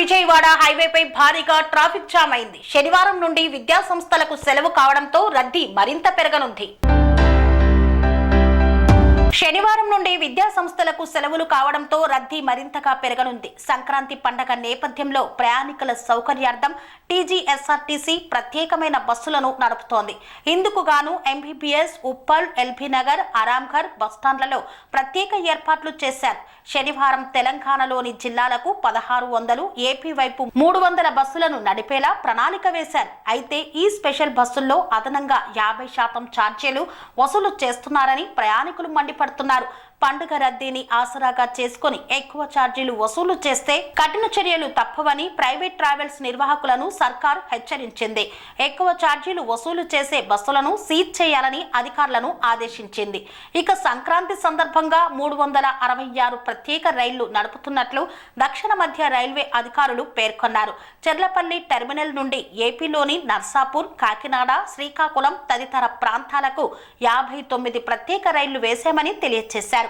విజయవాడ హైవేపై భారీగా traffic jam అయింది. శనివారం నుండి విద్యా సంస్థలకు సెలవు కావడంతో రద్దీ మరింత పెరగనుంది. శనివారం నుండి విద్యా సంస్థలకు సెలవులు కావడంతో రద్దీ మరింతగా పెరగనుంది. సంక్రాంతి పండగ నేపథ్యంలో ప్రయాణికుల సౌకర్యార్థం టీజీఎస్ఆర్టీసీ ప్రత్యేకమైన బస్సులను నడుపుతోంది. ఇందుకు గాను ఎంబీబీఎస్ ఉప్పల్ ఎల్బీ నగర్ అరాంఘర్ బస్టాండ్లలో ప్రత్యేక ఏర్పాట్లు చేశారు. శనివారం తెలంగాణలోని జిల్లాలకు పదహారు వందలు ఏపీ వైపు మూడు వందల బస్సులను నడిపేలా ప్రణాళిక వేశారు. అయితే ఈ స్పెషల్ బస్సుల్లో అదనంగా యాభై శాతం ఛార్జీలు వసూలు చేస్తున్నారని ప్రయాణికులు పడుతున్నారు. పండుగ రద్దీని ఆసరాగా చేసుకుని ఎక్కువ ఛార్జీలు వసూలు చేస్తే కఠిన చర్యలు తప్పవని ప్రైవేట్ ట్రావెల్స్ నిర్వాహకులను సర్కార్ హెచ్చరించింది. ఎక్కువ ఛార్జీలు వసూలు చేసే బస్సులను సీజ్ చేయాలని అధికారులను ఆదేశించింది. ఇక సంక్రాంతి సందర్భంగా మూడు వందల అరవై ఆరు ప్రత్యేక రైళ్ళు నడుపుతున్నట్లు దక్షిణ మధ్య రైల్వే అధికారులు పేర్కొన్నారు. చెర్లపల్లి టెర్మినల్ నుండి ఏపీలోని నర్సాపూర్ కాకినాడ శ్రీకాకుళం తదితర ప్రాంతాలకు యాభై తొమ్మిది ప్రత్యేక రైళ్ళు వేశామని తెలియజేశారు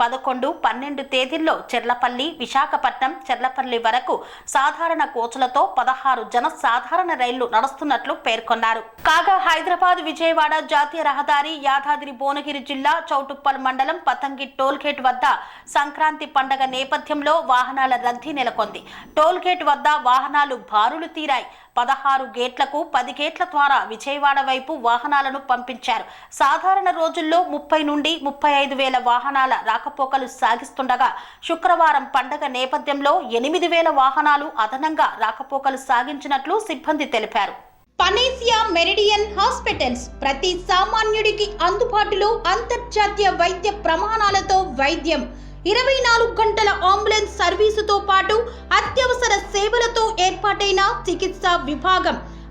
పదకొండు పన్నెండు తేదీల్లో చెర్లపల్లి విశాఖపట్నం చెర్లపల్లి వరకు సాధారణ కోచులతో పదహారు జన సాధారణ రైళ్ళు నడుస్తున్నట్లు పేర్కొన్నారు. కాగా హైదరాబాద్ విజయవాడ జాతీయ రహదారి యాదాద్రి భువనగిరి జిల్లా చౌటుప్పల్ మండలం పతంగి టోల్గేట్ వద్ద సంక్రాంతి పండగ నేపథ్యంలో వాహనాల రద్దీ నెలకొంది. టోల్గేట్ వద్ద వాహనాలు బారులు తీరాయి. పదహారు గేట్లకు పది గేట్ల ద్వారా విజయవాడ వైపు వాహనాలను పంపించారు. సాధారణ రోజుల్లో ముప్పై నుండి ముప్పై ఐదు వేల వాహనాల రాకపోకలు సాగిస్తుండగా శుక్రవారం పండగ నేపథ్యంలో ఎనిమిది వేల వాహనాలు అదనంగా రాకపోకలు సాగించినట్లు సిబ్బంది తెలిపారు. పనేసియా మెరిడియన్ హాస్పిటల్స్ ప్రతి సామాన్యుడికి అందుబాటులో అంతర్జాతీయ వైద్య ప్రమాణాలతో వైద్యం. ఇరవై నాలుగు గంటల అంబులెన్స్ సర్వీసుతో పాటు అత్యవసర సేవలతో ఏర్పాటైన చికిత్సా విభాగం.